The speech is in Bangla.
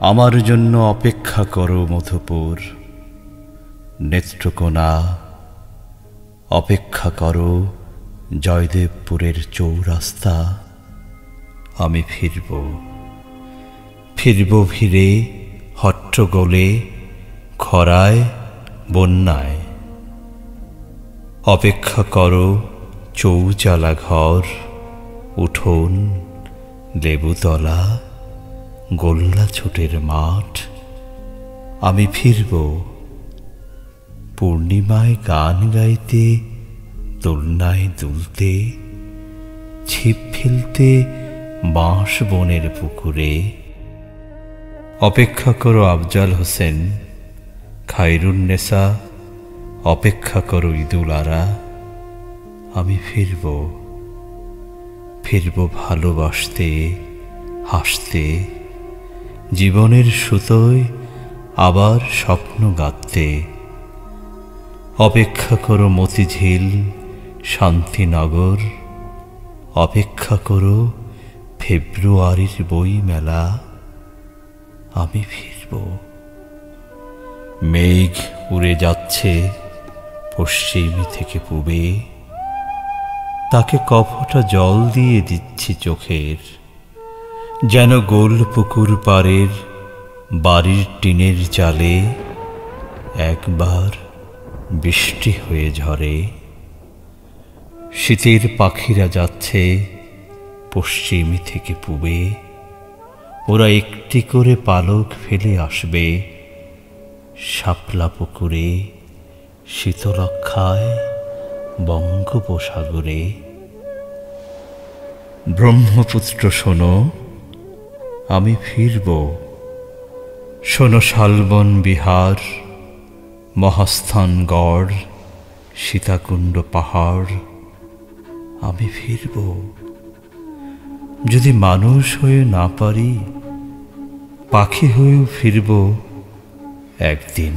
আমার জন্য অপেক্ষা করো মধুপুর। নেত্রকোনা, অপেক্ষা করো জয়দেবপুরের চৌরাস্তা। আমি ফিরব। ফিরব ফিরে হট্টগোলে, খরায়, বন্যায়। অপেক্ষা করো চৌচালা ঘর উঠোন লেবুতলা গোল্লা ছুটের মাঠ। আমি ফিরব পূর্ণিমায় গান গাইতে, দোলনায় দুলতে, ছিপ ফেলতে বাঁশ বনের পুকুরে। অপেক্ষা করো আফজাল হোসেন খায়রুন্নেসা অপেক্ষা করো ঈদুল আরা। আমি ফিরব ফিরব ভালোবাসতে, হাসতে। জীবনের সুতোয় আবার স্বপ্ন গাঁথতে। অপেক্ষা করো মতিঝিল, শান্তিনগর। অপেক্ষা করো ফেব্রুয়ারির বই মেলা আমি ফিরব। মেঘ উড়ে যাচ্ছে পশ্চিম থেকে পূবে। তাকে কফটা জল দিয়ে দিচ্ছি চোখের। যেন গোল পুকুর পাড়ের বাড়ির টিনের চালে একবার বৃষ্টি হয়ে ঝরে। শীতের পাখিরা যাচ্ছে পশ্চিম থেকে পূবে। ওরা একটি করে পালক ফেলে আসবে শাপলা পুকুরে, শীতলক্ষায়, বঙ্গোপসাগরে। ব্রহ্মপুত্র শোনো আমি ফিরব। শোনো শালবন বিহার মহাস্থানগড় সীতাকুণ্ড পাহাড়, আমি ফিরব। যদি মানুষ হয়ে না পারি, পাখি হয়েও ফিরব একদিন।